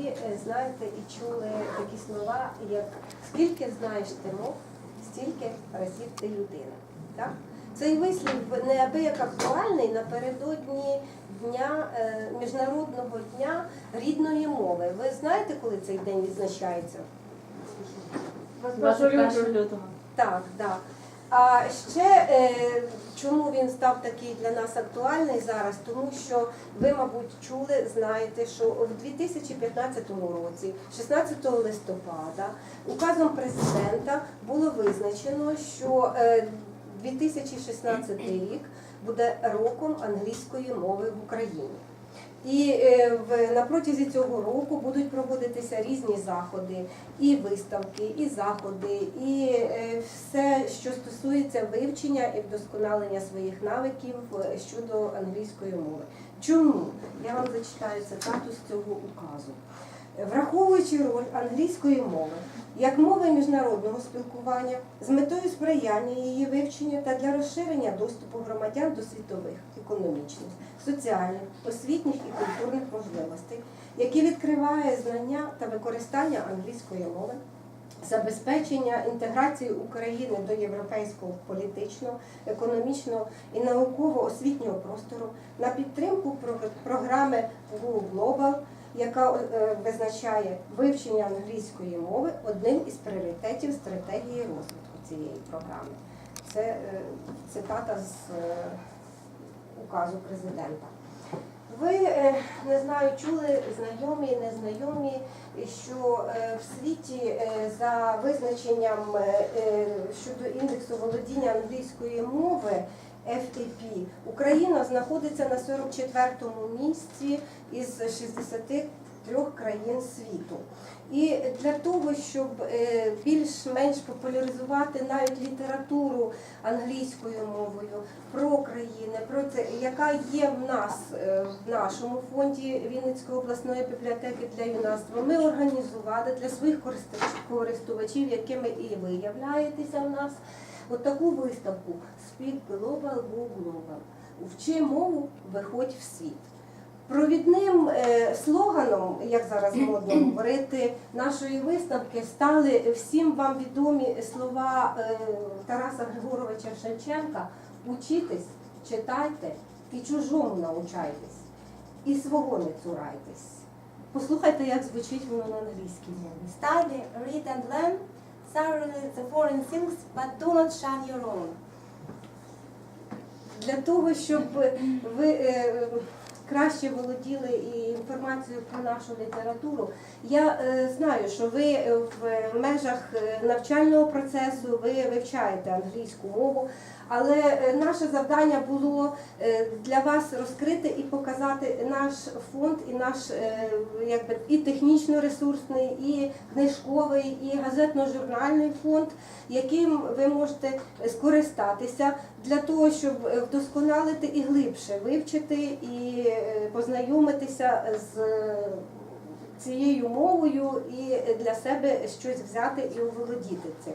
всі е, знаєте і чули такі слова, як скільки знаєш ти мов, стільки разів ти людина. Так? Цей вислів неабияк актуальний напередодні дня е, міжнародного дня рідної мови. Ви знаєте, коли цей день відзначається? 21 лютого. Так, так. А ще е, чому він став такий для нас актуальний зараз? Тому що ви, мабуть, чули, знаєте, що в 2015 році, 16 листопада, указом президента було визначено, що е, 2016 рік буде роком англійської мови в Україні. І е, на протязі цього року будуть проводитися різні заходи, і виставки, і заходи, і е, все, що стосується вивчення і вдосконалення своїх навиків е, щодо англійської мови. Чому? Я вам зачитаю цитату з цього указу. Враховуючи роль англійської мови як мови міжнародного спілкування з метою сприяння її вивченню та для розширення доступу громадян до світових економічних, соціальних, освітніх і культурних можливостей, які відкриває знання та використання англійської мови, забезпечення інтеграції України до європейського політичного, економічного і науково-освітнього простору на підтримку програми Go Global, яка е, визначає вивчення англійської мови одним із пріоритетів стратегії розвитку цієї програми. Це е, цитата з е, указу президента. Ви не знаю, чули знайомі, незнайомі, що в світі за визначенням щодо індексу володіння англійської мови FAP Україна знаходиться на 44-му місці із 63 країн світу. І для того, щоб е, більш-менш популяризувати навіть літературу англійською мовою про країни, про це, яка є в нас е, в нашому фонді Вінницької обласної бібліотеки для юнацтва, ми організували для своїх користувачів, якими і ви являєтеся в нас, от таку виставку Speak Global, Go Global. Вчи мову, виходь в світ. Провідним е, слоганом, як зараз модно говорити, нашої виставки стали всім вам відомі слова е, Тараса Григоровича Шевченка Учітесь, читайте і чужому научайтесь, і свого не цурайтесь. Послухайте, як звучить воно на англійській мові. Study, read and learn thoroughly the foreign things, but do not shun your own. для того, щоб ви е, краще володіли і інформацією про нашу літературу. Я е, знаю, що ви в межах е, навчального процесу ви вивчаєте англійську мову, але е, наше завдання було е, для вас розкрити і показати наш фонд, і наш е, якби і технічно-ресурсний, і книжковий, і газетно-журнальний фонд, яким ви можете скористатися для того, щоб е, вдосконалити і глибше вивчити і е, познайомитися з цією мовою і для себе щось взяти і оволодіти цим.